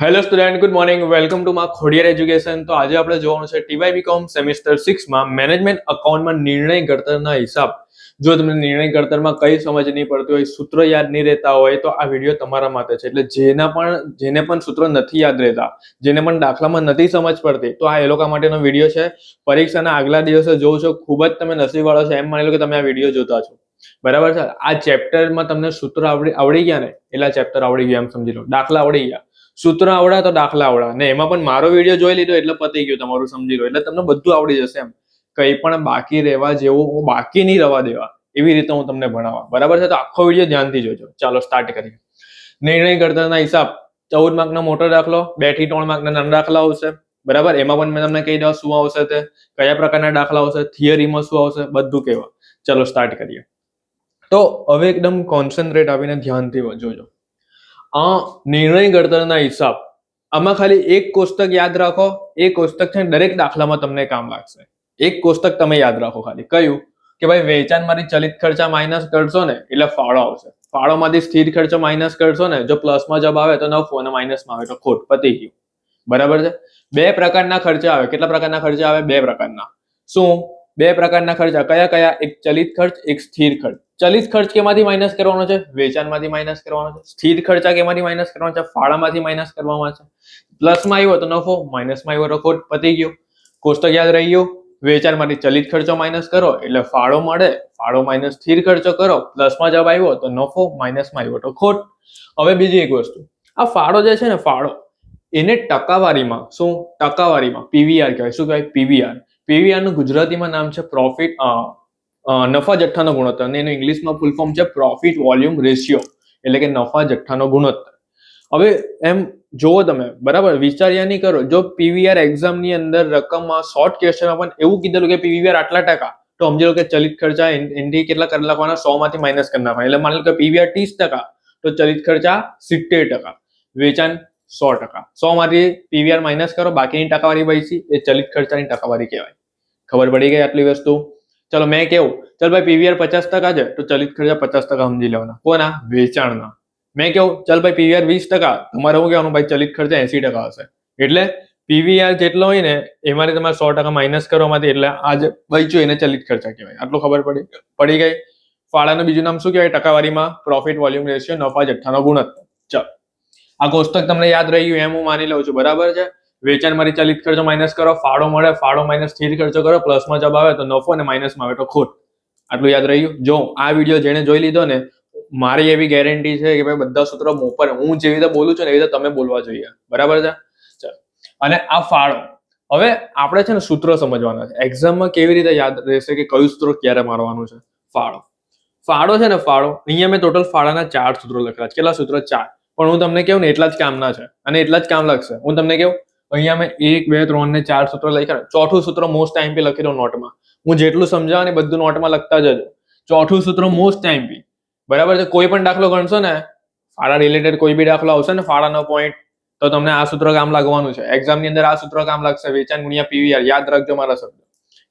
Hello student good morning welcome to Maa Khodiyar education તો આજે આપણે જોવાનું છે ટીવાય બીકોમ સેમિસ્ટર સિક્સમાં મેનેજમેન્ટ અકાઉન્ટમાં નિર્ણય ઘડતરના હિસાબ જો તમને નિર્ણય ઘડતરમાં કઈ સમજ નહીં પડતી હોય સૂત્ર યાદ નહીં રહેતા હોય તો આ વીડિયો તમારા માટે છે એટલે જેના પણ જેને પણ સૂત્ર નથી યાદ રહેતા, જેને પણ દાખલામાં નથી સમજ પડતી, તો આ એ લોકો માટેનો વીડિયો છે. પરીક્ષાના આગલા દિવસે જોઉં છો, ખૂબ જ તમે નસીબવાળો છો, એમ માની લો કે તમે આ વીડિયો જોતા છો. બરાબર છે? આ ચેપ્ટરમાં તમને સૂત્ર આવડી આવડી ગયા ને? એટલા ચેપ્ટર આવડી ગયા એમ સમજી લો. દાખલા આવડી ગયા. સૂત્ર આવડા તો દાખલા આવડા. ને એમાં પણ મારો વીડિયો જોઈ લીધો એટલે પતી ગયું તમારું સમજી લો એટલે તમને બધું આવડી જશે એમ. કંઈ પણ બાકી રહેવા જેવું હું બાકી નહીં રહેવા દેવા. એવી રીતે હું તમને ભણાવવા. બરાબર છે? તો આખો વીડિયો ધ્યાનથી જોજો. ચાલો સ્ટાર્ટ કરીએ. નિર્ણય કરતાના હિસાબ. ચૌદ માર્કનો મોટો દાખલો. બેથી ત્રણ માર્કના નાના દાખલા આવશે. બરાબર? એમાં પણ મેં તમને કહી દઉં શું આવશે તે. કયા પ્રકારના દાખલા આવશે? થિયરીમાં શું આવશે? બધું કહેવા. ચલો સ્ટાર્ટ કરીએ. તો હવે એકદમ કોન્સન્ટ્રેટ આવીને ધ્યાનથી જોજો. આ નિર્ણય ઘડતરના હિસાબ. આમાં ખાલી એક કોષ્ટક યાદ રાખો. એ કોષ્ટક છે દરેક દાખલામાં તમને કામ લાગશે. એક કોષ્ટક તમે યાદ રાખો ખાલી. કયું? કે ભાઈ વેચાણમાંથી ચલિત ખર્ચા માઇનસ કરશો ને, એટલે ફાળો આવશે. ફાળોમાંથી સ્થિર ખર્ચો માઇનસ કરશો ને, જો પ્લસમાં જબ આવે તો નફો અને માઇનસમાં આવે તો ખોટ, પતી ગયું. બરાબર છે? બે પ્રકારના ખર્ચા આવે. કેટલા પ્રકારના ખર્ચા આવે? બે પ્રકારના. શું? બે પ્રકારના ખર્ચા. કયા કયા? એક ચલિત ખર્ચ, એક સ્થિર ખર્ચ. ચલિત ખર્ચ કેમાંથી માઇનસ કરવાનો છે? વેચાણમાંથી માઇનસ કરવાનો છે? સ્થિર ખર્ચા કેમાંથી માઇનસ કરવાનો છે? ફાળામાંથી માઇનસ કરવામાં છે? પ્લસમાં આવ્યો તો નફો માઇનસમાં આવ્યો તો ખોટ પતી ગયો. કોષ્ટક યાદ રહી ગયો? વેચાણમાંથી ચલિત ખર્ચો માઇનસ કરો, એટલે ફાળો મળે. ફાળો માઇનસ સ્થિર ખર્ચો કરો. પ્લસમાં જવાબ આવ્યો તો નફો માઇનસમાં આવ્યો તો ખોટ. હવે બીજી એક વસ્તુ. આ ફાળો જે છે ને, ફાળો, એને ટકાવારીમાં, શું? ટકાવારીમાં પીવીઆર કહેવાય. શું કહેવાય? પીવીઆર પીવીઆરનું ગુજરાતીમાં નામ છે પ્રોફિટ નફા જથ્થાનો ગુણોત્તર. અને એનું ઇંગ્લિશમાં ફૂલ ફોર્મ છે પ્રોફિટ વોલ્યુમ રેશિયો એટલે કે નફા જથ્થાનો ગુણોત્તર. હવે એમ જુઓ તમે, બરાબર? વિચાર્યા નહીં કરો. જો પીવીઆર એક્ઝામની અંદર રકમમાં શોર્ટ ક્વેશ્ચનમાં પણ એવું કીધેલું કે પીવીઆર આટલા ટકા, તો સમજી લો કે ચલિત ખર્ચા એન- એનથી કેટલા કરી નાખવાના સો માંથી માઇનસ કરી નાખવાના. એટલે માની લો કે પીવીઆર ત્રીસ ટકા, તો ચલિત ખર્ચા સિત્તેર ટકા, વેચાણ સો ટકા. સો માંથી પીવીઆર માઇનસ કરો, બાકીની ટકાવારી બચી એ ચલિત ખર્ચાની ટકાવારી કહેવાય. ખબર પડી ગઈ આટલી વસ્તુ? ચલો, મેં કેવું? ચલ ભાઈ પીવીઆર પચાસ ટકા છે, તો ચલિત ખર્ચા પચાસ ટકા સમજી લેવાના. કોના? વેચાણના. મેં કેવું? ચલ ભાઈ પીવીઆર વીસ ટકા. તમારે શું કહેવાનું? ભાઈ, ચલિત ખર્ચા એસી ટકા હશે. એટલે પીવીઆર જેટલો હોય ને, એમાંથી તમારે સો ટકા માઇનસ કરવામાંથી, એટલે આજે બચ્યું એને ચલિત ખર્ચા કહેવાય. આટલું ખબર પડી? પડી ગઈ? ફાળાનું બીજું નામ શું કહેવાય? ટકાવારીમાં પ્રોફિટ વોલ્યુમ રેશિયો નફા જથ્થાનો ગુણોત્તર. ચલ. આ કોષ્ટક તમને યાદ રહી ગયું, એમ હું માની લઉં છું. બરાબર છે? વેચાણમાંથી ચલિત ખર્ચો માઇનસ કરો, ફાળો મળે, ફાળો માઇનસ સ્થિર ખર્ચો કરો પ્લસમાં જવાબ આવે તો નફો અને માઇનસમાં આવે તો ખોટ. આટલું યાદ રહ્યું? જો આ વીડિયો જેને જોઈ લીધો ને, મારી એવી ગેરંટી છે કે ભાઈ બધા સૂત્રો મોપર હું જેવી રીતે બોલું છું ને એવી રીતે તમે બોલવા જોઈએ. બરાબર છે? અને આ ફાળો. હવે આપણે છે ને સૂત્રો સમજવાના છે. એક્ઝામમાં કેવી રીતે યાદ રહેશે કે કયું સૂત્ર ક્યારે મારવાનું છે? ફાળો. ફાળો છે ને ફાળો. અહીંયા મેં ટોટલ ફાળાના ચાર સૂત્રો લખેલા છે. કેટલા સૂત્રો? ચાર. પણ હું તમને કહું ને, એટલા જ કામના છે. અને એટલા જ કામ લાગશે. હું તમને કહું અહીંયા મેં એક, બે, ત્રણ ને ચાર સૂત્રો લખ્યા ચોથું સૂત્ર મોસ્ટ ટાઈમ પી લખી દઉં નોટમાં. હું જેટલું સમજાવ ને બધું નોટમાં લખતા જજો. ચોથું સૂત્ર મોસ્ટ ટાઈમ પી. બરાબર છે? કોઈ પણ દાખલો ગણશો ને, ફાળા રિલેટેડ કોઈ બી દાખલો આવશે ને, ફાળાનો પોઈન્ટ તો તમને આ સૂત્ર કામ લાગવાનું છે. એક્ઝામની અંદર આ સૂત્ર કામ લાગશે. વેચાણ ગુણ્યા પીવીઆર. યાદ રાખજો મારા શબ્દ.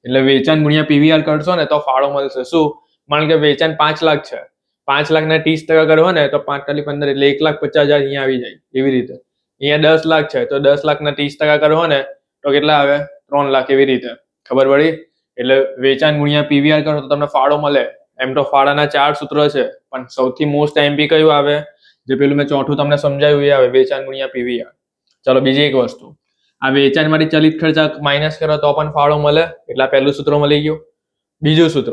એટલે વેચાણ ગુણ્યા પીવીઆર કરશો ને, તો ફાળો મળશે. શું? કારણ કે વેચાણ પાંચ લાખ છે. પાંચ લાખ ના ત્રીસ ટકા કરો ને, તો પાંચ તાલી પંદર એટલે એક લાખ પચાસ હજાર અહીંયા આવી જાય. એવી રીતે. અહીંયા દસ લાખ છે, તો દસ લાખના ત્રીસ ટકા કરો ને, તો કેટલા આવે? ત્રણ લાખ એવી રીતે. ખબર પડી? એટલે વેચાણ ગુણ્યા પીવીઆર કરો તો તમને ફાળો મળે. એમ તો ફાળાના ચાર સૂત્ર છે, પણ સૌથી મોસ્ટ એમપી કયું આવે? જે પેલું મેં ચોથું તમને સમજાવ્યું, એ આવે, વેચાણ ગુણ્યા પીવીઆર ચાલો, બીજી એક વસ્તુ. આ વેચાણમાંથી ચલિત ખર્ચા માઇનસ કરો તો પણ ફાળો મળે. એટલે પહેલું સૂત્ર મળી ગયું. બીજું સૂત્ર.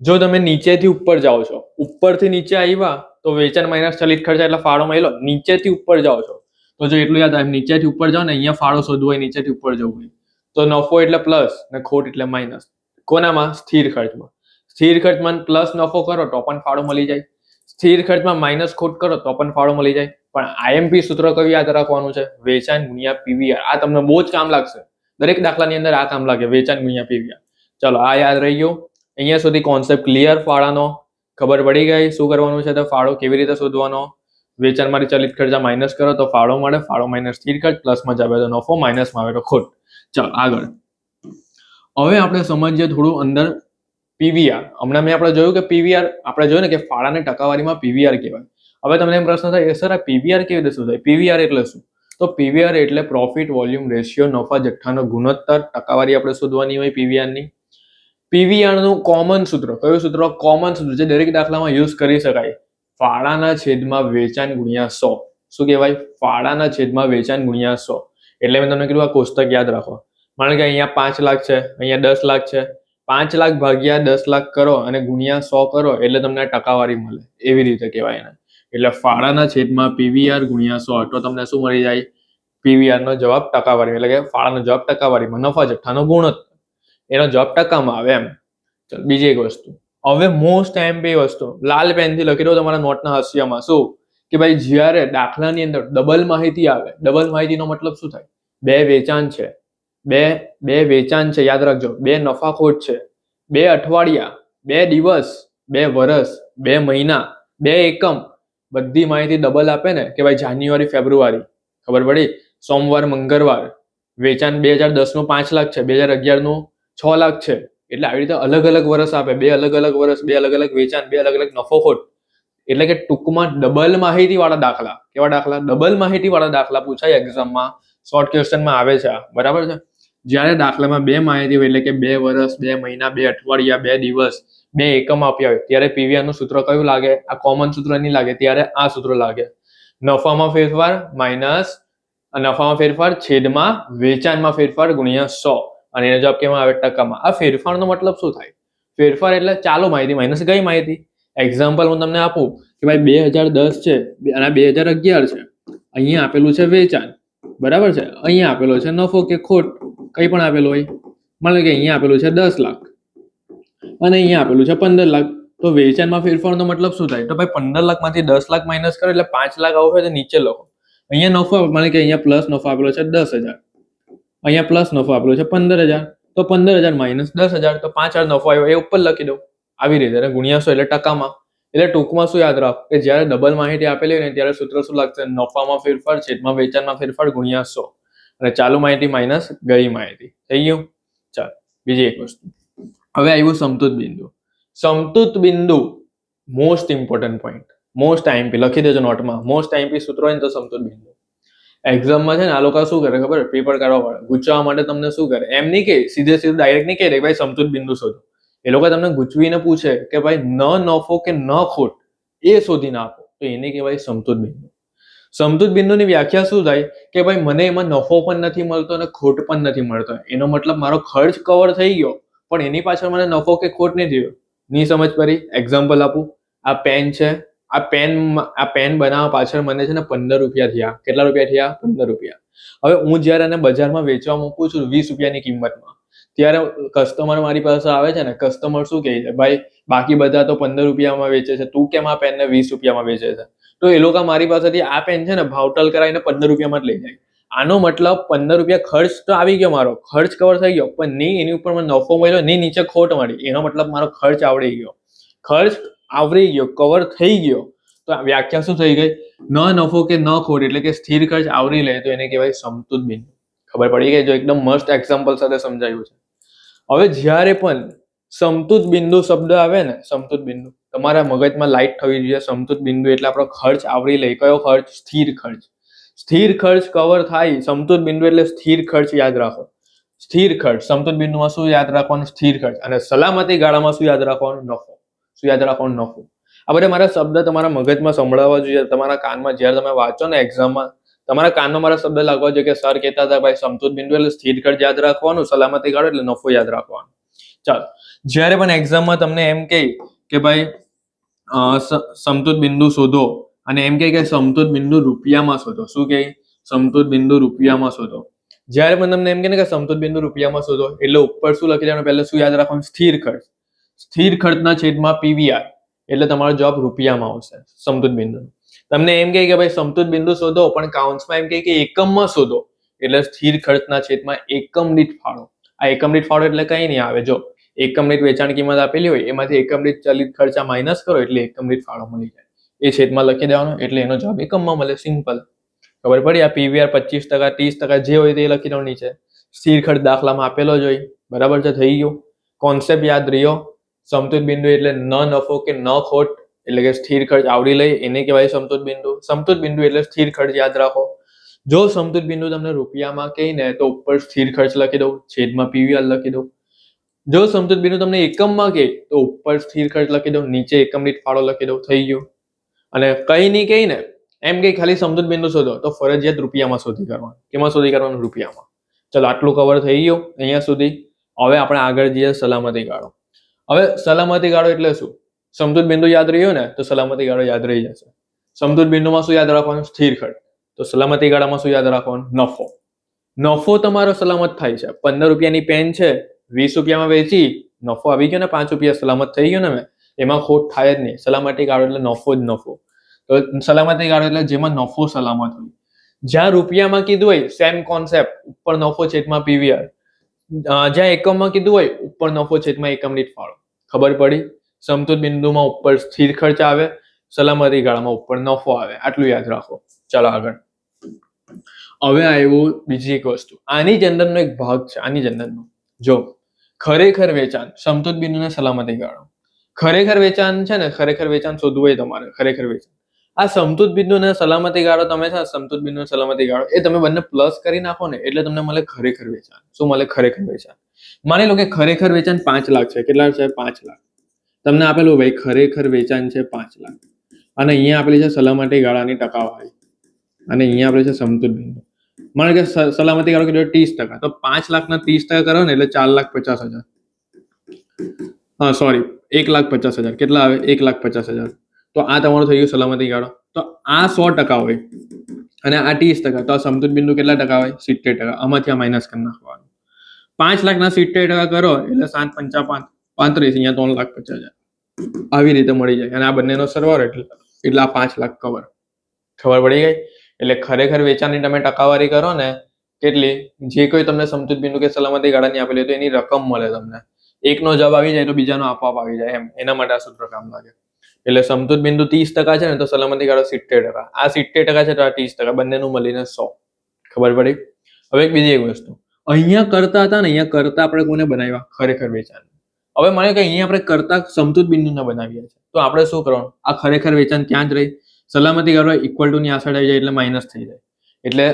જો તમે નીચેથી ઉપર જાઓ છો, ઉપરથી નીચે આવ્યા, તો વેચાણ માઇનસ ચલિત ખર્ચા એટલે ફાળો મળી લો નીચેથી ઉપર જાઓ છો તો જો એટલું યાદ આવે નીચેથી ઉપર જાઓ ને, અહીંયા ફાળો શોધવો હોય, નીચેથી ઉપર જવું હોય. તો નફો એટલે પ્લસ ને ખોટ એટલે માઇનસ કોનામાં? સ્થિર ખર્ચમાં. સ્થિર ખર્ચમાં પ્લસ નફો કરો તો પણ ફાળો મળી જાય. સ્થિર ખર્ચમાં માઇનસ ખોટ કરો તો પણ ફાળો મળી જાય. પણ આઈએમપી સૂત્ર કયું યાદ રાખવાનું છે? વેચાણ ગુણ્યા પીવીઆર આ તમને બહુ જ કામ લાગશે. દરેક દાખલાની અંદર આ કામ લાગે. વેચાણ ગુણ્યા પીવીઆર ચલો, આ યાદ રહી ગયું. અહીંયા સુધી કોન્સેપ્ટ ક્લિયર ફાળાનો ખબર પડી ગઈ. શું કરવાનું છે તો? ફાળો કેવી રીતે શોધવાનો? વેચાણમાંથી ચલિત ખર્ચા માઇનસ કરો તો ફાળો મળે, ફાળો માઇનસ સ્થિર ખર્ચ પ્લસમાં જાવે તો નફો માઇનસમાં આવે તો ખોટ. ચાલો, આગળ. હવે આપણે સમજીએ થોડું અંદર પીવીઆર હમણાં મેં આપણે જોયું કે પીવીઆર આપણે જોયું ને કે ફાળાની ટકાવારીમાં પીવીઆર કહેવાય. હવે તમને એમ પ્રશ્ન થાય સર, આ પીવીઆર કેવી રીતે શું થાય? પીવીઆર એટલે શું? તો પીવીઆર એટલે પ્રોફિટ વોલ્યુમ રેશિયો નફા જથ્થાનો ગુણોત્તર, ટકાવારી આપણે શોધવાની હોય પીવીઆરની પીવીઆરનું કોમન સૂત્ર, કયું સૂત્ર? કોમન સૂત્ર જે દરેક દાખલામાં યુઝ કરી શકાય. ફાળાના છેદમાં વેચાણ ગુણ્યા સો. શું કહેવાય? ફાળાના છેદમાં વેચાણ ગુણ્યા સો. એટલે મેં તમને કીધું આ કોષ્ટક યાદ રાખો. માનો કે અહીંયા પાંચ લાખ છે, અહીંયા દસ લાખ છે. પાંચ લાખ ભાગ્યા દસ લાખ કરો અને ગુણ્યા સો કરો એટલે તમને ટકાવારી મળે. એવી રીતે કહેવાય એને. એટલે ફાળાના છેદમાં પીવીઆર ગુણ્યા સો તો તમને શું મળી જાય? પીવીઆર નો જવાબ ટકાવારી. એટલે કે ફાળાનો જવાબ ટકાવારીમાં નફા જથ્થાનો ગુણોત્તર. એનો જવાબ ટકામાં આવે એમ. બીજી એક વસ્તુ. હવે મોસ્ટ એમ્પી વસ્તુ. લાલ પેનથી લખી દો તમારા નોટના હાસ્યમાં. શું? કે ભાઈ જ્યારે દાખલાની અંદર ડબલ માહિતી આવે ડબલ માહિતીનો મતલબ શું થાય? બે વેચાણ છે. બે બે વેચાણ છે, યાદ રાખજો. બે નફાખોટ છે. બે અઠવાડિયા, બે દિવસ, બે વર્ષ બે મહિના, બે એકમ. બધી માહિતી ડબલ આપે ને કે ભાઈ જાન્યુઆરી, ફેબ્રુઆરી. ખબર પડી? સોમવાર, મંગળવાર. વેચાણ બે હજાર દસનું પાંચ લાખ છે, બે હજાર અગિયારનું છ લાખ છે. એટલે આવી રીતે અલગ અલગ વર્ષ આપે, બે અલગ અલગ વર્ષ બે અલગ અલગ વેચાણ, બે અલગ અલગ નફોખોટ એટલે કે ટૂંકમાં ડબલ માહિતી વાળા દાખલા. કેવા દાખલા? ડબલ માહિતી વાળા દાખલા પૂછાય એક્ઝામમાં શોર્ટ ક્વેશ્ચનમાં આવે છે બરાબર છે? જ્યારે દાખલામાં બે માહિતી હોય એટલે કે બે વર્ષ બે મહિના, બે અઠવાડિયા, બે દિવસ, બે એકમ આપ્યા હોય, ત્યારે પીવીઆરનું સૂત્ર કયું લાગે? આ કોમન સૂત્ર નહીં લાગે, ત્યારે આ સૂત્ર લાગે. નફામાં ફેરફાર માઇનસ, નફામાં ફેરફાર છેદમાં વેચાણમાં ફેરફાર ગુણ્યા સો. અને એનો જવાબ કેમાં આવે? ટકામાં. આ ફેરફારનો મતલબ શું થાય? ફેરફાર એટલે ચાલુ માહિતી માઇનસ ગઈ માહિતી. એક્ઝામ્પલ હું તમને આપું કે ભાઈ બે હજાર દસ છે અને બે હજાર અગિયાર છે. અહીંયા આપેલું છે વેચાણ. બરાબર છે? અહીંયા આપેલો છે નફો કે ખોટ. કંઈ પણ આપેલું હોય. માનો કે અહીંયા આપેલું છે દસ લાખ. અને અહીંયા આપેલું છે પંદર લાખ. તો વેચાણમાં ફેરફારનો મતલબ શું થાય? તો ભાઈ પંદર લાખમાંથી દસ લાખ માઇનસ કરો એટલે પાંચ લાખ આવું હોય નીચે લખો. અહીંયા નફો માનો કે અહીંયા પ્લસ નફો આપેલો છે દસ હજાર. અહીંયા પ્લસ નફો આપેલો છે પંદર હજાર તો પંદર હજાર માઇનસ દસ હજાર તો પાંચ હજાર નફો આવ્યો. એ ઉપર લખી દો આવી રીતે અને ગુણ્યા સો એટલે ટકામાં. એટલે ટૂંકમાં શું યાદ રાખ કે જ્યારે ડબલ માહિતી આપેલી હોય ને, ત્યારે સૂત્ર શું લાગશે? નફામાં ફેરફાર, છેદમાં વેચાણમાં ફેરફાર, ગુણ્યા સો. અને ચાલુ માહિતી માઇનસ ગઈ માહિતી. થઈ ગયું? ચાલ, બીજી એક વસ્તુ. હવે આવ્યું સમતુત બિંદુ. સમતુત બિંદુ most important point most IMP લખી દેજો નોટમાં. મોસ્ટ આઈએમપી સૂત્ર હોય ને તો સમતુત બિંદુ. એક્ઝામમાં છે ને, આ લોકો શું કરે ખબર? પેપર કાઢવા પડે. ગુચવા માટે તમને શું કરે? એમ નહીં કે સીધે સીધું ડાયરેક્ટ નહીં કે ભાઈ સમતુલ બિંદુ શોધો. એ લોકો તમને ગુચવીને પૂછે કે ભાઈ, ન નફો કે ન ખોટ? એ શોધીને આપો. તો એને કહેવાય સમતુત બિંદુ. સમતુત બિંદુની વ્યાખ્યા શું થાય? કે ભાઈ, મને એમાં નફો પણ નથી મળતો અને ખોટ પણ નથી મળતો. એનો મતલબ મારો ખર્ચ કવર થઈ ગયો, પણ એની પાછળ મને નફો કે ખોટ નહીં થયો? નહીં સમજ પડી? એક્ઝામ્પલ આપું. આ પેન છે આ પેન આ પેન બનાવવા પાછળ મને છે ને પંદર રૂપિયા થયા. કેટલા રૂપિયા થયા? પંદર રૂપિયા. હવે હું જ્યારે એને બજારમાં વેચવા મૂકું છું વીસ રૂપિયાની કિંમતમાં, ત્યારે કસ્ટમર મારી પાસે આવે છે ને કસ્ટમર શું કહે છે, ભાઈ, બાકી બધા તો પંદર રૂપિયામાં વેચે છે, તું કેમ આ પેનને વીસ રૂપિયામાં વેચે છે? તો એ લોકો મારી પાસેથી આ પેન છે ને ભાવટલ કરાવીને પંદર રૂપિયામાં જ લઈ જાય. આનો મતલબ પંદર રૂપિયા ખર્ચ તો આવી ગયો મારો, ખર્ચ કવર થઈ ગયો, પણ નહીં એની ઉપર મને નફો મળ્યો નહીં નીચે ખોટ મળી એનો મતલબ મારો ખર્ચ આવડી ગયો. ખર્ચ આવરી ગયો કવર થઈ ગયો. તો વ્યાખ્યા શું થઈ ગઈ? ન નફો કે ન ખોટ, એટલે કે સ્થિર ખર્ચ આવરી લે, તો એને કહેવાય સમતુત બિંદુ ખબર પડી ગઈ? જો એકદમ મસ્ત એક્ઝામ્પલ સાથે સમજાયું છે. હવે જ્યારે પણ સમતુત બિંદુ શબ્દ આવે ને સમતુત બિંદુ તમારા મગજમાં લાઈટ થવી જોઈએ. સમતુત બિંદુ એટલે આપણો ખર્ચ આવરી લે. કયો ખર્ચ? સ્થિર ખર્ચ. સ્થિર ખર્ચ કવર થાય સમતુત બિંદુ એટલે સ્થિર ખર્ચ યાદ રાખો. સ્થિર ખર્ચ સમતુત બિંદુમાં શું યાદ રાખવાનું? સ્થિર ખર્ચ. અને સલામતી ગાળામાં શું યાદ રાખવાનું? નફો. શું યાદ રાખવાનું આ બધા મારા શબ્દ તમારા મગજમાં સંભળાવવા જોઈએ. તમારા કાનમાં જ્યારે તમે વાંચો ને એક્ઝામમાં તમારા કાનમાં મારા શબ્દ લાગવા જોઈએ કે સર કહેતા હતા, ભાઈ સમતુત બિંદુ એટલે સ્થિર કર યાદ રાખવાનું, સલામતી કાઢો એટલે નફો યાદ રાખવાનું. ચાલો, જ્યારે પણ એક્ઝામમાં તમને એમ કહે કે, ભાઈ સમતુત બિંદુ શોધો, અને એમ કહે કે સમતુત બિંદુ રૂપિયામાં શોધો. શું કહે? સમતુત બિંદુ રૂપિયામાં શોધો. જ્યારે પણ તમને એમ કહે ને કે સમતુત બિંદુ રૂપિયામાં શોધો, એટલે ઉપર શું લખી દેવાનું? પહેલા શું યાદ રાખવાનું? સ્થિર ખર્ચ સ્થિર ખર્ચના છેદમાં પીવીઆર એટલે તમારો જવાબ રૂપિયામાં આવશે સમતુત બિંદુ તમને એમ કહે કે ભાઈ સમતુત બિંદુ શોધો, પણ કાઉન્સમાં એમ કહે કે એકમમાં શોધો, એટલે સ્થિર ખર્ચના છેદમાં એકમ દીઠ ફાળો. આ એકમ દીઠ ફાળો એટલે કઈ નહીં આવે. જો એકમ દીઠ વેચાણ કિંમત આપેલી હોય, એમાંથી એકમ દીઠ ચલિત ખર્ચા માઇનસ કરો, એટલે એકમ દીઠ ફાળો મળી જાય. એ છેદમાં લખી દેવાનો, એટલે એનો જવાબ એકમમાં મળે. સિમ્પલ. ખબર પડી? આ પીવીઆર પચીસ ટકા, ત્રીસ ટકા જે હોય તે લખી દેવાનું નીચે. સ્થિર ખર્ચ દાખલામાં આપેલો જ હોય. બરાબર છે? થઈ ગયું. કોન્સેપ્ટ યાદ રહ્યો. સમતુત બિંદુ એટલે ન નફો કે ન ખોટ, એટલે કે સ્થિર ખર્ચ આવરી લઈ, એને કહેવાય સમતુત બિંદુ. સમતુત બિંદુ એટલે સ્થિર ખર્ચ યાદ રાખો. જો સમતુત બિંદુ તમને રૂપિયામાં કહીને તો ઉપર સ્થિર ખર્ચ લખી દઉં, છેદમાં પીવીઆર લખી દઉં. જો સમતુત બિંદુ તમને એકમમાં કહે તો ઉપર સ્થિર ખર્ચ લખી દઉં, નીચે એકમ દીઠ ફાળો લખી દઉં, થઈ ગયું. અને કઈ નહીં કહી ને એમ કે ખાલી સમતુત બિંદુ શોધો, તો ફરજિયાત રૂપિયામાં શોધી કરવાનું કેમાં શોધી કરવાનું રૂપિયામાં. ચલો, આટલું કવર થઈ ગયું અહીંયા સુધી. હવે આપણે આગળ જઈએ, સલામતી ગાળો. હવે સલામતી ગાળો એટલે શું? સમજૂત બિંદુ યાદ રહ્યો ને, તો સલામતી ગાળો યાદ રહી જશે. સમજૂત બિંદુમાં શું યાદ રાખવાનું? સ્થિર ખર્ચ. તો સલામતી ગાળામાં શું યાદ રાખવાનું? નફો. નફો તમારો સલામત થાય છે. પંદર રૂપિયાની પેન છે, વીસ રૂપિયામાં વેચી, નફો આવી ગયો ને, પાંચ રૂપિયા સલામત થઈ ગયો ને મેં, એમાં ખોટ થાય જ નહીં. સલામતી ગાળો એટલે નફો જ નફો. તો સલામતી ગાળો એટલે જેમાં નફો સલામત હોય. જ્યાં રૂપિયામાં કીધું હોય સેમ કોન્સેપ્ટ ઉપર નફો, છેદમાં પીવીઆર જ્યાં એકમમાં કીધું હોય, ઉપર નફો છેદમાં એકમ દીઠ ફાળો. ખબર પડી? સમતુત બિંદુમાં ઉપર સ્થિર ખર્ચ આવે, સલામતી ગાળામાં ઉપર નફો આવે. આટલું યાદ રાખો. ચાલો આગળ. હવે આવ્યું બીજી એક વસ્તુ. આની જ અંદરનો એક ભાગ છે, આની જ અંદરનો જો, ખરેખર વેચાણ સમતુત બિંદુને સલામતી ગાળો. ખરેખર વેચાણ છે ને, ખરેખર વેચાણ શોધવું હોય તમારે. ખરેખર વેચાણ. આ સમતુત બિંદુ અને સલામતી ગાળો તમે છે સમતુત બિંદુ અને સલામતી ગાળો, એ તમે બંને પ્લસ કરી નાખો ને, એટલે તમને મળે ખરેખર વેચાણ. શું મળે ખરેખર વેચાણ? માની લો કે ખરેખર વેચાણ પાંચ લાખ છે, કેટલા છે? પાંચ લાખ. તમને આપેલું ભાઈ, ખરેખર વેચાણ છે પાંચ લાખ. અને અહીંયા આપેલી છે સલામતી ગાળાની ટકાવારી. અને અહીંયા આપેલી છે સમતુત બિંદુ. માનો કે સલામતી ગાળો કેટલો? ત્રીસ ટકા. તો પાંચ લાખના ત્રીસ ટકા કરો ને, એટલે ચાર લાખ પચાસ હજાર. હા સોરી એક લાખ પચાસ હજાર. કેટલા આવે? એક લાખ પચાસ હજાર. તો આ તમારું થઈ ગયું સલામતી ગાળો. તો આ સો ટકા હોય અને આ ત્રીસ ટકા. તો આ સમતુલ બિંદુ કેટલા ટકા હોય? સિત્તેર ટકા. આમાંથી આ માઇનસ કરી નાખવાનું. પાંચ લાખના સિત્તેર ટકા કરો એટલે સાત પંચા પાંચ. પાંત્રીસ, અહીંયા ત્રણ લાખ પચાસ હજાર. આવી રીતે મળી જાય. અને આ બંનેનો સરવાળો એટલે એટલે આ પાંચ લાખ કવર ખબર પડી ગઈ? એટલે ખરેખર વેચાણની તમે ટકાવારી કરો ને, કેટલી? જે કોઈ તમને સમતુત બિંદુ કે સલામતી ગાળાની આપેલી તો એની રકમ મળે તમને. એકનો જવાબ આવી જાય તો બીજાનો આપોઆપ આવી જાય એમ. એના માટે આ સૂત્ર કામ લાગે. એટલે સમતુત બિંદુ ત્રીસ ટકા છે ને, તો સલામતી ગાળો સિત્તેર ટકા. આ સિત્તેર ટકા છે તો આ ત્રીસ ટકા, બંનેનું મળીને સો. ખબર પડી? હવે એક બીજી એક વસ્તુ. અહીંયા કરતા હતા ને, અહીંયા કરતા આપણે કોને બનાવ્યા? ખરેખર વેચાણ. હવે મને કે અહીંયા આપણે કરતા સમતુત બિંદુને બનાવ્યા છે તો આપણે શું કરવાનું? આ ખરેખર વેચાણ ત્યાં જ રહી. સલામતી ગાળો ઇક્વલ ટુ ની આ side આવી જાય એટલે માઇનસ થઈ જાય. એટલે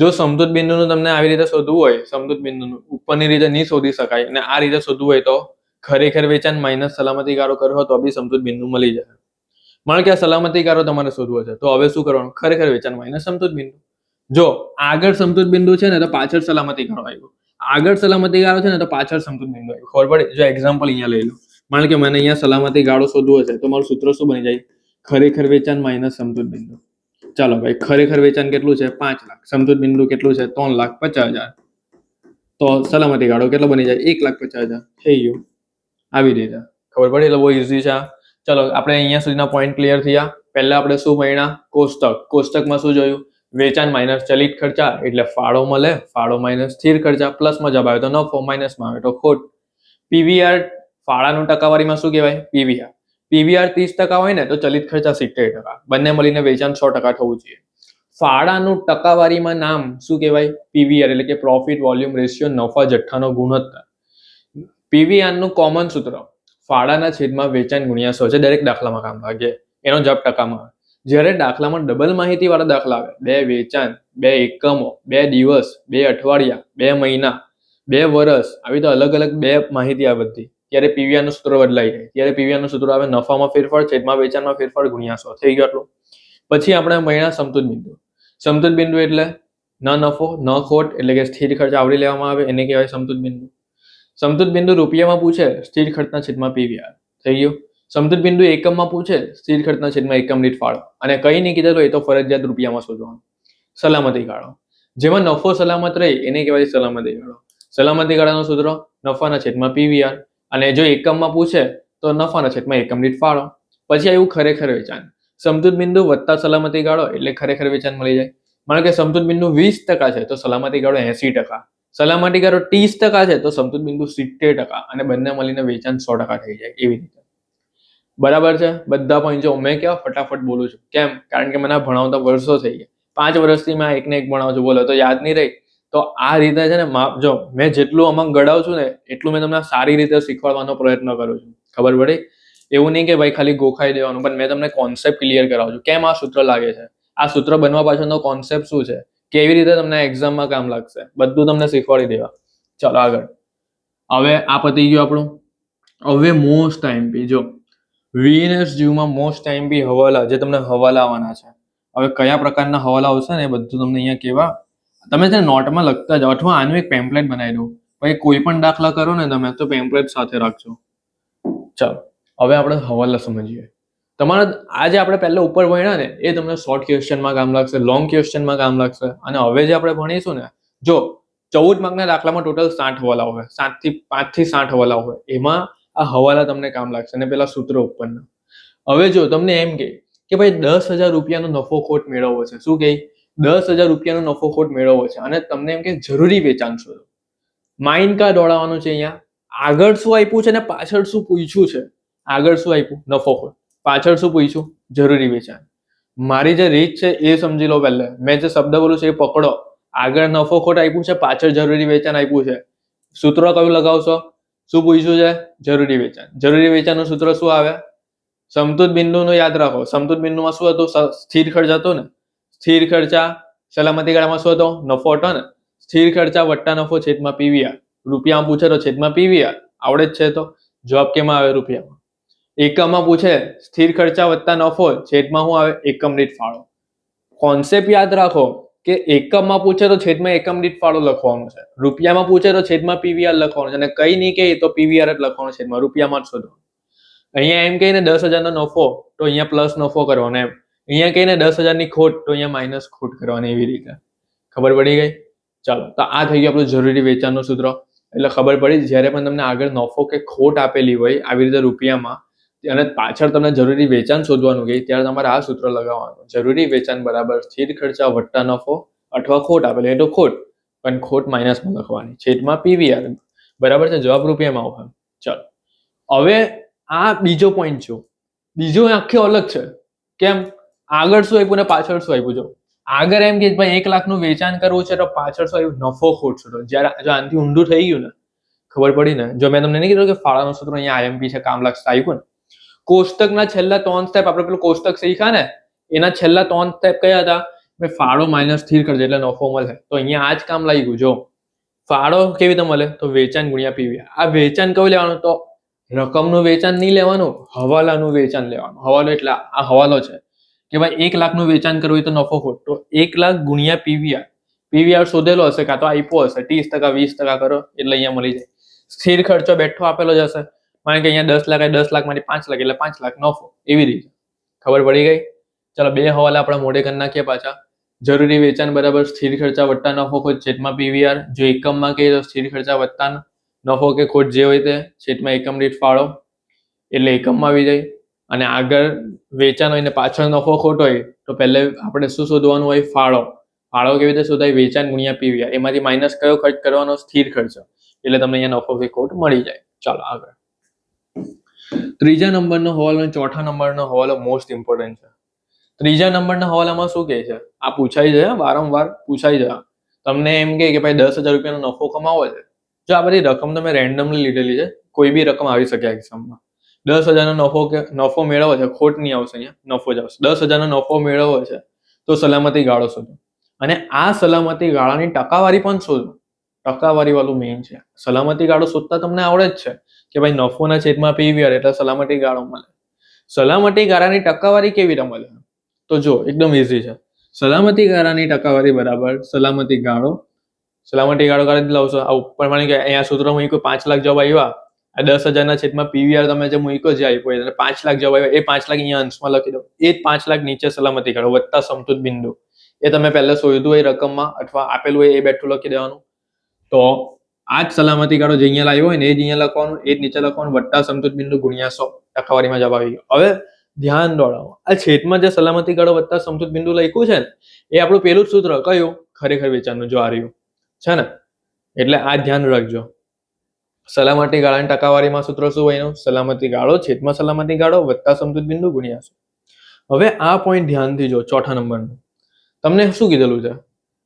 જો સમતુત બિંદુનું તમને આવી રીતે શોધવું હોય સમતુત બિંદુનું ઉપરની રીતે નહીં શોધી શકાય અને આ રીતે શોધવું હોય તો ખરેખર વેચાણ માઇનસ સલામતી ગાળો કર્યો તો બી સમતુત બિંદુ મળી જાય. માનો કે આ સલામતી ગાળો તમારે શોધવો છે? તો હવે શું કરવાનું? ખરેખર વેચાણ માઇનસ સમતુત બિંદુ જો આગળ સમતુત બિંદુ છે ને તો પાછળ સલામતી ગાળો આવ્યો. આગળ સલામતી ગાળો છે ને તો પાછળ સમતુત બિંદુ આવ્યો. ખબર પડે? જો એક્ઝામ્પલ અહીંયા લઈ લો. માનો કે મને અહીંયા સલામતી ગાળો શોધવો છે તો મારું સૂત્ર શું બની જાય? ખરેખર વેચાણ માઇનસ સમતુત બિંદુ ચાલો ભાઈ, ખરેખર વેચાણ કેટલું છે? પાંચ લાખ. સમતુત બિંદુ કેટલું છે? ત્રણ લાખ પચાસ હજાર. તો સલામતી ગાળો કેટલો બની જાય? એક લાખ પચાસ હજાર. થઈ ગયું. આવી રીતે. ખબર પડી? એટલે બહુ ઇઝી છે ચલો, આપણે અહીંયા સુધીના પોઈન્ટ ક્લિયર થયા. પહેલા આપણે શું ભણ્યા કોષ્ટક. કોષ્ટકમાં શું જોયું? વેચાણ માઇનસ ચલિત ખર્ચા. એટલે ફાળો મળે. ફાળો માઇનસ સ્થિર ખર્ચા. પ્લસમાં જવાબ આવે તો નફો માઇનસમાં આવે તો ખોટ. પીવીઆર ફાળાનું ટકાવારીમાં શું કહેવાય? પીવીઆર. પીવીઆર ત્રીસ ટકા હોય ને, તો ચલિત ખર્ચા સિત્તેર ટકા. બંને મળીને વેચાણ સો ટકા થવું જોઈએ. ફાળાનું ટકાવારીમાં નામ શું કહેવાય? પીવીઆર, એટલે કે પ્રોફિટ વોલ્યુમ રેશિયો નફા જથ્થાનો ગુણોત્તર. પીવીઆરનું કોમન સૂત્ર, ફાળાના છેદમાં વેચાણ ગુણ્યા સો છે, દરેક દાખલામાં કામ લાગે એનો જવાબ ટકામાં આવે. જ્યારે દાખલામાં ડબલ માહિતી વાળા દાખલા આવે, બે વેચાણ, બે એકમો, બે દિવસ, બે અઠવાડિયા, બે મહિના, બે વર્ષ આવી તો અલગ અલગ બે માહિતી આવે બધી. ત્યારે પીવીઆરનું સૂત્ર બદલાઈ જાય. ત્યારે પીવીઆરનું સૂત્ર આવે નફામાં ફેરફાર, છેદમાં વેચાણમાં ફેરફાર, ગુણ્યા સો. થઈ ગયો આટલું. પછી આપણે મહિના સમતુત બિંદુ. સમતુલ બિંદુ એટલે ન નફો, ન ખોટ, એટલે કે સ્થિર ખર્ચ આવરી લેવામાં આવે, એને કહેવાય સમતુલ બિંદુ. સમતુત બિંદુ રૂપિયામાં પૂછે, સ્થિર ખર્ચના છેદમાં પીવીઆર થઈ ગયું? સમતુત બિંદુ એકમમાં પૂછે, સ્થિર ખર્ચના છેદમાં એકમ દીઠ ફાળો. અને કઈ નહીં કીધેલું એ તો ફરજિયાત રૂપિયામાં શોધવાનું. સલામતી ગાળો. જેમાં નફો સલામત રહે એને કહેવાય સલામતી ગાળો. સલામતી ગાળાનો સૂત્ર નફાના છેદમાં પીવીઆર અને જો એકમમાં પૂછે, તો નફાના છેદમાં એકમ દીઠ ફાળો. પછી આવ્યું ખરેખર વેચાણ. સમતુત બિંદુ વત્તા સલામતી ગાળો એટલે ખરેખર વેચાણ મળી જાય. માનો કે સમતુત બિંદુ વીસ ટકા છે, તો સલામતી ગાળો એસી ટકા. સલામતી કરો ત્રીસ ટકા છે, તો સમતુત બિંદુ સિત્તેર ટકા અને બંને મળીને વેચાણ સો ટકા થઈ જાય એવી રીતે. બરાબર છે? બધા પોઈન્ટ મેં કેવા ફટાફટ બોલું છું. કેમ? કારણ કે મને ભણાવતા વર્ષો થઈ ગયા. પાંચ વર્ષથી મેં એકને એક ભણાવું છું. બોલો, તો યાદ નહીં રહી? તો આ રીતે છે ને, માપ જો, મેં જેટલું આમાં ગડાવું છું ને, એટલું મેં તમને સારી રીતે શીખવાડવાનો પ્રયત્ન કરું છું. ખબર પડી? એવું નહીં કે ભાઈ ખાલી ગોખાઈ દેવાનું, પણ મેં તમને કોન્સેપ્ટ ક્લિયર કરાવું છું. કેમ આ સૂત્ર લાગે છે? આ સૂત્ર બનવા પાછળનો કોન્સેપ્ટ શું છે? કેવી રીતે તમને એક્ઝામમાં કામ લાગશે? બધું તમને શીખવાડી દેવા. ચાલો આગળ. હવે આ પતી ગયું આપણું. હવે મોસ્ટ ટાઈમ પી. જો, વીએનએસ જીવમાં મોસ્ટ ટાઈમ બી હવાલા, જે તમને હવાલા આવવાના છે. હવે કયા પ્રકારના હવાલા આવશે ને એ બધું તમને અહીંયા કેવા. તમે છે નોટમાં લખતા જાઓ, અથવા આનું એક પેમ્પલેટ બનાવી દો. પછી કોઈ પણ દાખલા કરો ને તમે, તો પેમ્પલેટ સાથે રાખજો. ચાલો, હવે આપણે હવાલા સમજીએ. તમારા આ જે આપણે પહેલા ઉપર ભણ્યા ને, એ તમને શોર્ટ ક્વેશ્ચનમાં કામ લાગશે લોંગ ક્વેશ્ચનમાં કામ લાગશે. અને હવે જે આપણે ભણીશું ને, જો ચૌદ માર્કના દાખલામાં ટોટલ સાઠ હવાલા હોય, સાતથી પાંચથી સાઠ હવાલા હોય, એમાં આ હવાલા તમને કામ લાગશે. અને પેલા સૂત્રો ઉપરના હવે જો તમને એમ કે કે ભાઈ દસ હજાર રૂપિયાનો નફો ખોટ મેળવવો છે. શું કહે દસ હજાર રૂપિયાનો નફો ખોટ મેળવવો છે. અને તમને એમ કે જરૂરી વેચાણ શોધો. માઇન્ડ કા દોડાવવાનું છે અહીંયા? આગળ શું આપ્યું છે અને પાછળ શું પૂછ્યું છે? આગળ શું આપ્યું? નફો ખોટ. પાછળ શું પૂછ્યું? જરૂરી વેચાણ મારી જે રીત છે એ સમજી લો પહેલા. મેં જે શબ્દ બોલું છે એ પકડો. આગળ નફો ખોટ આપ્યું છે, પાછળ જરૂરી વેચાણ આપ્યું છે. સૂત્ર કયું લગાવશો? શું પૂછ્યું છે? જરૂરી વેચાણ. જરૂરી વેચાણનું સૂત્ર શું આવે? સમતુત બિંદુનું યાદ રાખો. સમતુત બિંદુમાં શું હતું? સ્થિર ખર્ચ હતો ને? સ્થિર ખર્ચા સલામતી ગાળામાં શું હતો? નફો હતો ને? સ્થિર ખર્ચા વટ્ટા નફો છેદમાં પીવીઆર. રૂપિયામાં પૂછે તો છેદમાં પીવીઆર. આવડે જ છે તો? જવાબ કેમાં આવે રૂપિયામાં? એકમમાં પૂછે, સ્થિર ખર્ચા વત્તા નફો, છેદમાં શું આવે એકમ દીઠ ફાળો? કોન્સેપ્ટ યાદ રાખો કે એકમમાં પૂછે તો છેદમાં એકમ દીઠ ફાળો લખવાનો છે. રૂપિયામાં પૂછે તો છેદમાં પીવીઆર લખવાનો છે. અને કઈ નહીં કહે તો પીવીઆર જ લખવાનું છેદમાં રૂપિયામાં જ શોધો અહીંયા એમ કહીને દસ હજારનો નફો, તો અહીંયા પ્લસ નફો કરવાનો એમ. અહીંયા કહીને દસ હજારની ખોટ, તો અહીંયા માઇનસ ખોટ કરવાની એવી રીતે. ખબર પડી ગઈ? ચાલો, તો આ થઈ ગયું આપણું જરૂરી વેચાણનું સૂત્ર. એટલે ખબર પડી, જ્યારે પણ તમને આગળ નફો કે ખોટ આપેલી હોય, આવી રીતે રૂપિયામાં અને પાછળ તમને જરૂરી વેચાણ શોધવાનું ગઈ ત્યારે તમારે આ સૂત્ર લગાવવાનું. જરૂરી વેચાણ બરાબર સ્થિર ખર્ચા વટ્ટા નફો અથવા ખોટ આપેલી, એ તો ખોટ, પણ ખોટ માઇનસમાં લખવાની. છેદમાં પીવીઆર બરાબર છે? જવાબ રૂપિયામાં આવશે ચાલો. હવે આ બીજો પોઈન્ટ છે બીજો આખી અલગ છે. કેમ? આગળ શું આપ્યું ને પાછળ શું આપ્યું? જો. આગળ એમ કે ભાઈ એક લાખનું વેચાણ કરવું છે તો પાછળ શું આવ્યું નફો ખોટ છે. જ્યારે જો આનાથી ઊંડું થઈ ગયું ને, ખબર પડી ને, જો મેં તમને નહીં કીધું કે ફાળાનું સૂત્ર અહીંયા આઈએમપી છે કામ લાગશે આવ્યું ને કોષ્ટકના છેલ્લા ત્રણ સ્ટેપ આપણે પેલું કોષ્ટક શીખ્યા ને, એના છેલ્લા ત્રણ સ્ટેપ કયા હતા? મેં ફાળો માઇનસ સ્થિર કરજે એટલે નફો મળે. તો અહીંયા આ જ કામ લાગી ગયું. જો, ફાળો કેવી રીતે મળે? તો વેચાણ ગુણ્યા પીવી. આ વેચાણ કયું લેવાનું? તો રકમનું વેચાણ નહીં લેવાનું, હવાલાનું વેચાણ લેવાનું. હવાલો એટલે આ હવાલો છે. કે ભાઈ એક લાખનું વેચાણ કરવું હોય તો નફો ખોટ. તો એક લાખ ગુણ્યા પીવીઆર પીવીઆર શોધેલો હશે કાં તો આપ્યો હશે. ત્રીસ ટકા, વીસ ટકા કરો, એટલે અહીંયા મળી જાય. સ્થિર ખર્ચો બેઠો આપેલો જ હશે. માને કે અહીંયા દસ લાખ દસ લાખમાંથી પાંચ લાખ એટલે પાંચ લાખ નફો. એવી રીતે. ખબર પડી ગઈ? ચાલો, બે હવાલા આપણા મોઢે કરી નાખીએ પાછા. જરૂરી વેચાણ બરાબર સ્થિર ખર્ચા વત્તા નફો ખોટ છેદમાં પીવીઆર. જો એકમમાં કહીએ તો સ્થિર ખર્ચા વત્તા નફો કે ખોટ જે હોય તે છેદમાં એકમ દીઠ ફાળો. એટલે એકમમાં આવી જાય. અને આગળ વેચાણ હોય ને પાછળ નફો ખોટ હોય તો પહેલે આપણે શું શોધવાનું હોય? ફાળો. ફાળો કેવી રીતે શોધાય? વેચાણ ગુણ્યા પીવીઆર. એમાંથી માઇનસ કયો ખર્ચ કરવાનો? સ્થિર ખર્ચ. એટલે તમને અહીંયા નફો કે ખોટ મળી જાય. ચાલો, આગળ. ત્રીજા નંબરનો હવાલો અને ચોથા નંબરનો હવાલો મોસ્ટ ઇમ્પોર્ટન્ટ છે. ત્રીજા નંબરના હવાલામાં શું કહે છે? આ પૂછાઈ જાય વારંવાર પૂછાઈ જાય તમને એમ કહે કે ભાઈ દસ હજાર રૂપિયાનો નફો કમાવો છે. જો આ બધી રકમ તમે રેન્ડમલી લીધેલી છે, કોઈ બી રકમ આવી શકે એક્ઝામમાં દસ હજારનો નફો કે, નફો મેળવો છે, ખોટ નહીં આવશે અહીંયા, નફો જ આવશે. દસ હજારનો નફો મેળવો છે, તો સલામતી ગાળો શોધો. અને આ સલામતી ગાળાની ટકાવારી પણ શોધો. ટકાવારી વાળું મેઇન છે. સલામતી ગાળો શોધતા તમને આવડે જ છે. કે ભાઈ નફોના છેદમાં પીવીઆર એટલે સલામતી ગાળો મળે. સલામતી ગાળાની ટકાવારી કેવી રીતે મળે તો જો એકદમ ઇઝી છે. સલામતી ગાળાની ટકાવારી બરાબર, સલામતી ગાળો. સલામતી ગાળો કાઢી લાવશો આ ઉપર માની કે અહીંયા સૂત્ર મૂક્યું પાંચ લાખ જવાબ આવ્યા, આ દસ હજારના છેદમાં પીવીઆર તમે જે મૂક્યો જે આપ્યો એટલે પાંચ લાખ જવાબ આવ્યો, એ પાંચ લાખ અહીંયા અંશમાં લખી દો. એ પાંચ લાખ નીચે સલામતી ગાળો, વત્તા સમતુત બિંદુ. એ તમે પહેલા શોધ્યું હોય રકમમાં અથવા આપેલું હોય એ બેઠું લખી દેવાનું. તો આ જ સલામતી ગાળો જે અહીંયા લાવ્યો હોય ને એ જ અહીંયા લખવાનું, એ જ નીચે લખવાનું વત્તા સમતુત બિંદુ, ગુણ્યા સો ટકાવારીમાં જવાબ આવી ગયો. હવે ધ્યાન દોડાવો. આ છેદમાં જે સલામતી ગાળો વત્તા સમતુત બિંદુ લખ્યું છે ને, એ આપણું પેલું જ સૂત્ર કયું? ખરેખર વેચાણનું જો આ રહ્યું. છે ને? એટલે આ ધ્યાન રાખજો. સલામતી ગાળાની ટકાવારીમાં સૂત્ર શું હોય એનું? સલામતી ગાળો, છેદમાં સલામતી ગાળો વત્તા સમતુત બિંદુ, ગુણ્યા સો. હવે આ પોઈન્ટ ધ્યાનથી જો, ચોથા નંબરનું. તમને શું કીધેલું છે?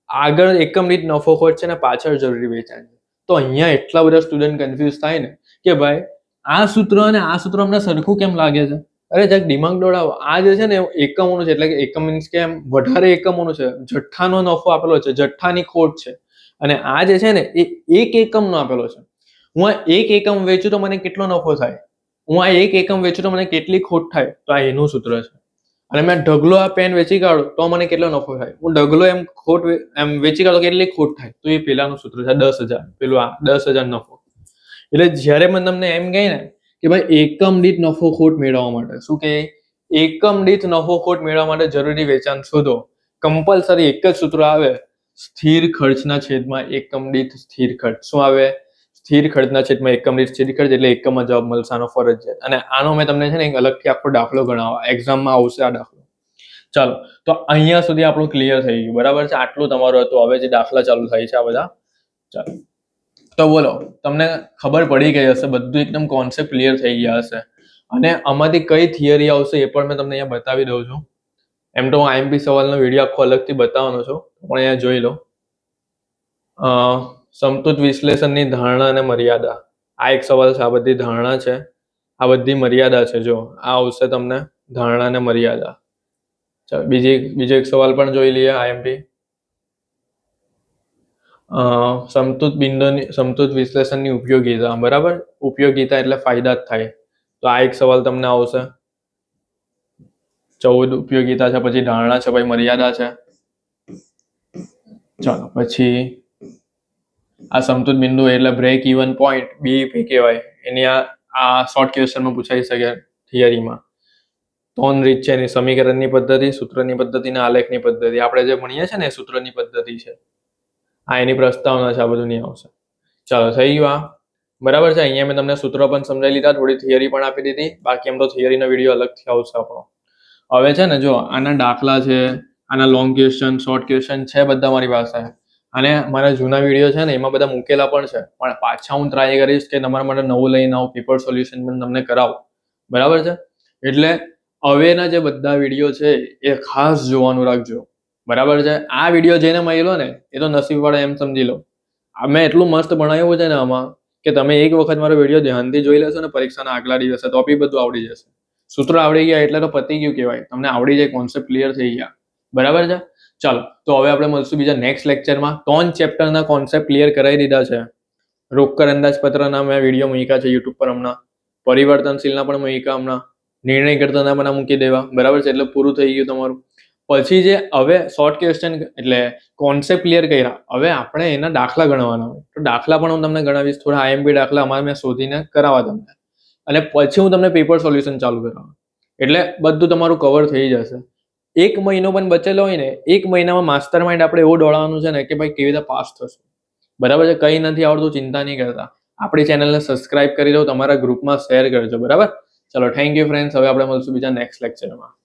આગળ એકમ રીત નફો ખોટ છે ને, પાછળ જરૂરી વેચાણ છે. તો અહીંયા એટલા બધા સ્ટુડન્ટ કન્ફ્યુઝ થાય ને કે ભાઈ, આ સૂત્ર અને આ સૂત્ર અમને સરખું કેમ લાગે છે? અરે જરાક દિમાગ દોડાવો. આ જે છે ને એકમોનું છે, એટલે કે એકમ મીન્સ કે વધારે એકમોનું છે. જથ્થાનો નફો આપેલો છે જથ્થાની ખોટ છે. અને આ જે છે ને એ એક એકમનો આપેલો છે. હું આ એક એકમ વેચું તો મને કેટલો નફો થાય? હું આ એક એકમ વેચું તો મને કેટલી ખોટ થાય? તો આ એનું સૂત્ર છે. અને મેં ઢગલો આ પેન વેચી કાઢો, તો મને કેટલો નફો થાય? હું ઢગલો એમ ખોટ એમ વેચી કાઢો કેટલી ખોટ થાય. તો એ પેલાનું સૂત્ર છે દસ હજાર. પેલું આ દસ હજાર નફો. એટલે જ્યારે મને તમને એમ કહે ને કે ભાઈ એકમ દીઠ નફો ખોટ મેળવવા માટે, શું કે એકમ દીઠ નફો ખોટ મેળવવા માટે જરૂરી વેચાણ શોધો. કમ્પલસરી એક જ સૂત્ર આવે, સ્થિર ખર્ચના છેદમાં એકમ દીઠ સ્થિર ખર્ચ. શું આવે? સ્થિર ખર્ચના છેદમાં એકમ દીઠ સ્થિર ખર્ચ એટલે એકમમાં જવાબ મળશે આનો ફરજિયાત. અને આનો મેં તમને છે ને એક અલગથી આખો દાખલો ગણાવવા એક્ઝામમાં આવશે આ દાખલો. ચાલો, તો અહીંયા સુધી આપણું ક્લિયર થઈ ગયું. બરાબર છે? આટલું તમારું હતું. હવે જે દાખલા ચાલુ થાય છે આ બધા. ચાલો. તો બોલો, તમને ખબર પડી ગઈ હશે, બધું એકદમ કોન્સેપ્ટ ક્લિયર થઈ ગયા હશે. અને આમાંથી કઈ થિયરી આવશે એ પણ મેં તમને અહીંયા બતાવી દઉં છું. એમ તો હું આઈએમપી સવાલનો વીડિયો આખો અલગથી બતાવવાનો છું. પણ અહીંયા જોઈ લો. સમતુત વિશ્લેષણની ધારણા અને મર્યાદા. આ એક સવાલ છે, આ બધી ધારણા છે? આ બધી મર્યાદા છે, જો. આ આવશે તમને ધારણા અને મર્યાદા. ચાલો, બીજી બીજો એક સવાલ પણ જોઈ લઈએ આઈએમપી સમતુત બિંદુની, સમતુત વિશ્લેષણની ઉપયોગિતા, બરાબર? ઉપયોગિતા એટલે ફાયદા જ થાય. તો આ એક સવાલ તમને આવશે. ચૌદ ઉપયોગિતા છે, પછી ધારણા છે, પછી મર્યાદા છે. ચાલો, પછી આ સમતુત બિંદુ એટલે બ્રેક ઇવન પોઈન્ટ બીઈપી કહેવાય. એની આ આ શોર્ટ ક્વેશ્ચનમાં પૂછાઈ શકે થિયરીમાં ત્રણ રીત છે એની સમીકરણની પદ્ધતિ, સૂત્રની પદ્ધતિ અને આલેખની પદ્ધતિ. આપણે જે ભણીએ છીએ ને એ સૂત્રની પદ્ધતિ છે. આ એની પ્રસ્તાવના છે, આ બધું નહીં આવશે. ચાલો, થઈ ગયું આ. બરાબર છે, અહીંયા મેં તમને સૂત્રો પણ સમજાવી લીધા, થોડી થિયરી પણ આપી દીધી. બાકી એમ તો થિયરીનો વીડિયો અલગથી આવશે આપણો. હવે છે ને જો, આના દાખલા છે, આના લોંગ ક્વેશ્ચન શોર્ટ ક્વેશ્ચન છે બધા મારી પાસે. અને મારા જૂના વીડિયો છે ને, એમાં બધા મૂકેલા પણ છે. પણ પાછા હું ટ્રાય કરીશ કે તમારા માટે નવું લઈને આવું પેપર સોલ્યુશન પણ તમને કરાવું. બરાબર છે? એટલે હવેના જે બધા વીડિયો છે, એ ખાસ જોવાનું રાખજો. બરાબર છે? આ વીડિયો જેને મળેલો ને, એ તો નસીબવાળા એમ સમજી લો. મેં એટલું મસ્ત ભણાવ્યું છે ને આમાં, કે તમે એક વખત મારો વીડિયો ધ્યાનથી જોઈ લેશો ને, પરીક્ષાના આગલા દિવસે તો બી બધું આવડી જશે. સૂત્ર આવડી ગયા એટલે તો પતી ગયું કહેવાય. તમને આવડી જાય કોન્સેપ્ટ ક્લિયર થઈ ગયા. બરાબર છે? ચાલો, તો હવે આપણે મળશું બીજા નેક્સ્ટ લેક્ચરમાં ત્રણ ચેપ્ટરના કોન્સેપ્ટ ક્લિયર કરાવી દીધા છે. રોકડ અંદાજપત્રના મેં વીડિયો મૂક્યા છે યુટ્યુબ પર હમણાં. પરિવર્તનશીલના પણ મૂક્યા હમણાં. નિર્ણય કરતાના પણ મૂકી દેવા. બરાબર છે? એટલે પૂરું થઈ ગયું તમારું. પછી જે હવે શોર્ટ ક્વેશ્ચન એટલે કોન્સેપ્ટ ક્લિયર કર્યા. હવે આપણે એના દાખલા ગણવાના હોય. તો દાખલા પણ હું તમને ગણાવીશ. થોડા આઈએમપી દાખલા અમારે મેં શોધીને કરાવવા તમને. અને પછી હું તમને પેપર સોલ્યુશન ચાલુ કરાવું. એટલે બધું તમારું કવર થઈ જશે. એક મહિનો પણ બચેલો હોય ને, એક મહિનામાં માસ્ટર માઇન્ડ આપણે એવું દોડાવવાનું છે ને કે ભાઈ કેવી રીતે પાસ થશે. બરાબર છે? કંઈ નથી આવડતું, ચિંતા નહીં કરતા. આપણી ચેનલને સબસ્ક્રાઇબ કરી દો, તમારા ગ્રુપમાં શેર કરજો, બરાબર? ચલો થેન્ક યુ ફ્રેન્ડ્સ હવે આપણે મળશું બીજા નેક્સ્ટ લેક્ચરમાં